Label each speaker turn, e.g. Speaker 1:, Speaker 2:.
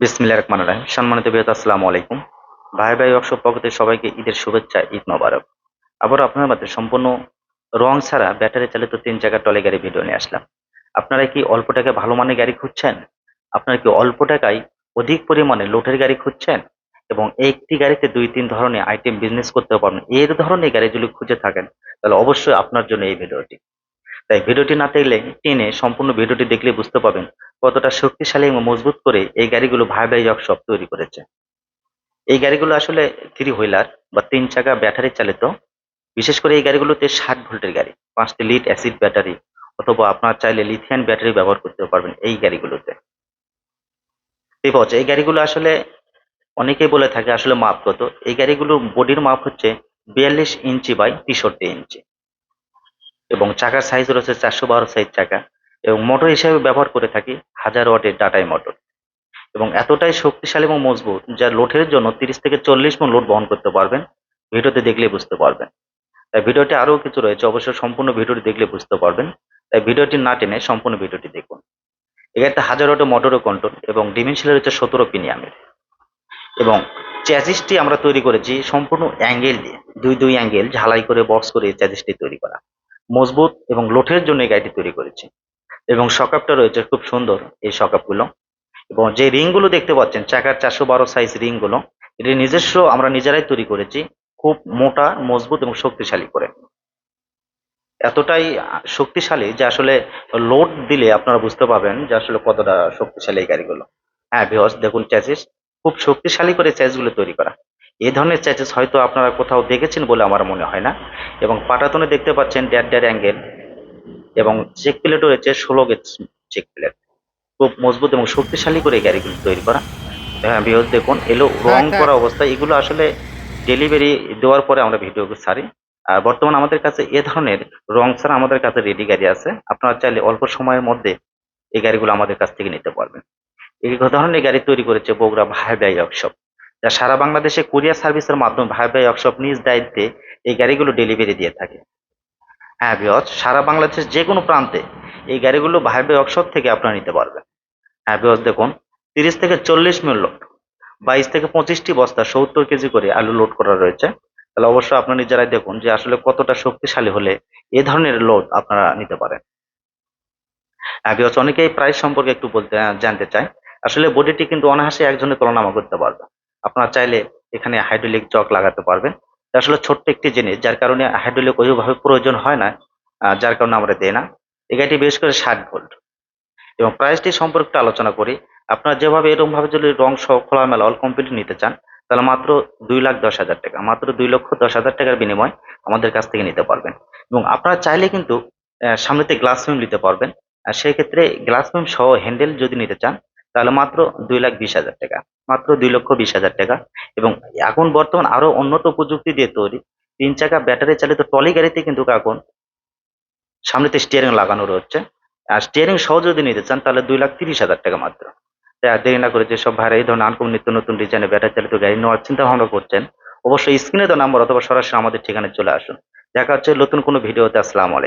Speaker 1: বিসমিল্লাহ রহমান রাহিম। সম্মানিত বিহত আসসালামু আলাইকুম। ভাই ভাই ওয়ার্কশপ পক্ষতে সবাইকে ঈদের শুভেচ্ছা, ঈদ মোবারক। আবার আপনার মাঝে সম্পূর্ণ রং ছাড়া ব্যাটারি চালিত তিন জায়গার টলে গাড়ি ভিডিও নিয়ে আসলাম। আপনারা কি অল্প টাকায় ভালো মানের গাড়ি খুঁজছেন? আপনারা কি অল্প টাকায় অধিক পরিমাণে লোটের গাড়ি খুঁজছেন? এবং একটি গাড়িতে দুই তিন ধরনের আইটেম বিজনেস করতে পারবেন। এর ধরনের গাড়ি যদি খুঁজে থাকেন, তাহলে অবশ্যই আপনার জন্য এই ভিডিওটি তাই ভিডিওটি না দেখলে টেনে সম্পূর্ণ ভিডিওটি দেখলে বুঝতে পারবেন কতটা শক্তিশালী এবং মজবুত করে এই গাড়িগুলো ভাই ভাই ওয়ার্কশপ তৈরি করেছে। এই গাড়িগুলো আসলে থ্রি হুইলার বা তিন চাকা ব্যাটারি চালিত। বিশেষ করে এই গাড়িগুলোতে ষাট ভোল্টের গাড়ি, পাঁচটি লিড অ্যাসিড ব্যাটারি অথবা আপনার চাইলে লিথিয়ান ব্যাটারি ব্যবহার করতে পারবেন এই গাড়িগুলোতে। আছে এই গাড়িগুলো আসলে অনেকেই বলে থাকে আসলে মাপ কত এই গাড়িগুলো বডির মাপ হচ্ছে বিয়াল্লিশ ইঞ্চি বাই তেষট্টি ইঞ্চি। এবং চাকার সাইজ রয়েছে চারশো বারো সাইজ চাকা এবং মোটর হিসেবে ব্যবহার করে থাকি হাজার ওয়াটের ডাটাই মোটর এবং এতটাই শক্তিশালী এবং মজবুত যা লোডের জন্য তিরিশ থেকে চল্লিশ মন লোড বহন করতে পারবেন। ভিডিওতে দেখলে বুঝতে পারবেন। তাই ভিডিওটি আরও কিছু রয়েছে, অবশ্যই সম্পূর্ণ ভিডিওটি দেখলে বুঝতে পারবেন। তাই ভিডিওটি না টেনে সম্পূর্ণ ভিডিওটি দেখুন। এখানে হাজার ওয়াটের মোটরও কন্ট্রোল এবং ডিমেনশিয়াল রয়েছে সতেরো পিনিয়ামের এবং চ্যাজিসটি আমরা তৈরি করেছি সম্পূর্ণ অ্যাঙ্গেল দিয়ে। দুই দুই অ্যাঙ্গেল ঝালাই করে বক্স করে চ্যাজিসটি তৈরি করা। মজবুত এবং লোঠের জন্য এই গাড়িটি তৈরি করেছি। এবং সকাপটা রয়েছে খুব সুন্দর এই সকাপগুলো। এবং যে রিংগুলো দেখতে পাচ্ছেন, চাকার চারশো বারো সাইজ রিংগুলো, এটি নিজস্ব আমরা নিজেরাই তৈরি করেছি, খুব মোটা, মজবুত এবং শক্তিশালী করে। এতটাই শক্তিশালী যে আসলে লোড দিলে আপনারা বুঝতে পারবেন যে আসলে কতটা শক্তিশালী এই গাড়িগুলো। হ্যাঁ ভিওস দেখুন চ্যাসিস খুব শক্তিশালী করে চ্যাসগুলো তৈরি করা। এই ধরনের চ্যাসিস হয়তো আপনারা কোথাও দেখেছেন বলে আমার মনে হয় না। এবং পাটাতনে দেখতে পাচ্ছেন ড্যাড ড্যাড অ্যাঙ্গেল এবং চেক প্লেটও রয়েছে ষোলো গেজ চেক প্লেট খুব মজবুত এবং শক্তিশালী করে এই গাড়িগুলো তৈরি করা। হ্যাঁ ভিওস দেখুন এলো রং করা অবস্থায়। এগুলো আসলে ডেলিভারি দেওয়ার পরে আমরা ভিডিও ছাড়ি আর বর্তমান আমাদের কাছে এ ধরনের রং ছাড়া আমাদের কাছে রেডি গাড়ি আছে। আপনারা চাইলে অল্প সময়ের মধ্যে এই গাড়িগুলো আমাদের কাছ থেকে নিতে পারবেন। এই ধরনের গাড়ি তৈরি করেছে বগুড়া ভাই ভাই ওয়ার্কশপ। যা সারা বাংলাদেশে কুরিয়ার সার্ভিসের মাধ্যমে ভাই ভাই ওয়ার্কশপ নিজ দায়িত্বে এই গাড়িগুলো ডেলিভারি দিয়ে থাকে। হ্যাঁ বিয়জ সারা বাংলাদেশের যে কোনো প্রান্তে এই গাড়িগুলো ভাই ভাই ওয়ার্কশপ থেকে আপনারা নিতে পারবেন। হ্যাঁ বিয়জ দেখুন, তিরিশ থেকে চল্লিশ মিল লোড বাইশ থেকে পঁচিশটি বস্তা সত্তর কেজি করে আলু লোড করা রয়েছে। তাহলে অবশ্যই আপনারা নিজেরাই দেখুন যে আসলে কতটা শক্তিশালী হলে এ ধরনের লোড আপনারা নিতে পারেন। বিয়জ অনেকেই প্রাইস সম্পর্কে একটু বলতে জানতে চায়। আসলে বডিটি কিন্তু অনায়াসে একজনের তুলনামা করতে পারবে। আপনারা চাইলে এখানে হাইড্রোলিক চক লাগাতে পারবেন। আসলে ছোট্ট একটি জিনিস, যার কারণে হাইড্রোলিক ওইভাবে প্রয়োজন হয় না যার কারণে আমরা দেই না। এই গাড়িটি বিশেষ করে ষাট ভোল্ট এবং প্রাইসটি সম্পর্কে আলোচনা করি। আপনারা যেভাবে এরকম ভাবে যদি রং সহ খোলামেলা অল কমপ্লিট নিতে চান, তাহলে মাত্র দুই লাখ দশ হাজার টাকা, মাত্র দুই লক্ষ দশ হাজার টাকার বিনিময় আমাদের কাছ থেকে নিতে পারবেন। এবং আপনারা চাইলে কিন্তু সামনেতে গ্লাস ফিল্ম নিতে পারবেন। আর সেই ক্ষেত্রে গ্লাস ফিল্ম সহ হ্যান্ডেল যদি নিতে চান তাহলে মাত্র দুই লাখ বিশ হাজার টাকা, মাত্র দুই লক্ষ বিশ হাজার টাকা। এবং এখন বর্তমান আরও উন্নত প্রযুক্তি দিয়ে তৈরি, তিন চাকা ব্যাটারি চালিত ট্রলি গাড়িতে কিন্তু এখন সামনেতে স্টিয়ারিং লাগানো রয়েছে। আর স্টিয়ারিং সহ যদি নিতে চান, তাহলে দুই লাখ তিরিশ হাজার টাকা মাত্র। দেরি না করে যেসব ভাইরা এই ধরনের আনকম নিত্য নতুন ডিজাইনের ব্যাটারি চালিত গাড়ি নেওয়ার চিন্তা ভাবনা করছেন, অবশ্যই স্ক্রিনে তো নাম্বার অথবা সরাসরি আমাদের ঠিকানায় চলে আসুন। দেখা হচ্ছে নতুন কোনো ভিডিওতে, আসসালামু আলাইকুম।